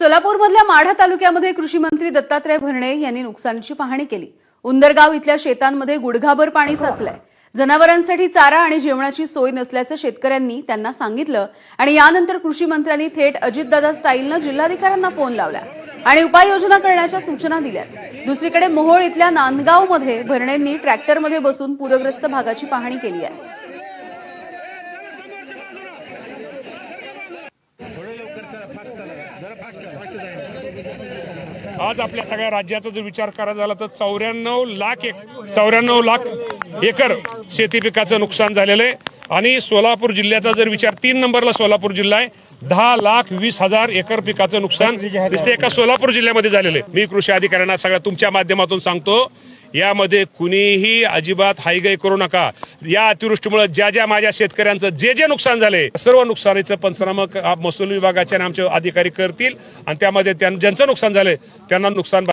सोलापूरमधल्या माढा तालुक्यामध्ये कृषी मंत्री दत्तात्रय भरणे यांनी नुकसानीची पाहणी केली. उंदरगाव इथल्या शेतांमध्ये गुडघाभर पाणी साचलंय. जनावरांसाठी चारा आणि जेवणाची सोय नसल्याचं शेतकऱ्यांनी त्यांना सांगितलं आणि यानंतर कृषी मंत्र्यांनी थेट अजितदादा स्टाईलनं जिल्हाधिकाऱ्यांना फोन लावला आणि उपाययोजना करण्याच्या सूचना दिल्या दुसरीकडे मोहोळ इथल्या नांदगावमध्ये भरणेंनी ट्रॅक्टरमध्ये बसून पूरग्रस्त भागाची पाहणी केली आहे. आज आपल्या सगळ्या राज्याचा जर विचार करायचा झाला तर चौऱ्याण्णव लाख एक चौऱ्याण्णव लाख एकर शेती पिकाचं नुकसान झालेलं आहे. आणि सोलापूर जिल्ह्याचा जर विचार तीन नंबरला सोलापूर जिल्हा आहे दहा लाख वीस हजार एकर पिकाचं नुकसान दिसते एका सोलापूर जिल्ह्यामध्ये झालेलं आहे. मी कृषी अधिकाऱ्यांना सगळ्या तुमच्या माध्यमातून सांगतो यामध्ये कुणीही अजिबात हायगाई करू नका. या अतिवृष्टीमुळे ज्या ज्या माझ्या शेतकऱ्यांचं जे जे नुकसान झाले सर्व नुकसानीचं पंचनामा महसूल विभागाच्या आमचे अधिकारी करतील. आणि त्यामध्ये त्यां- ज्यांचं नुकसान झाले त्यांना नुकसान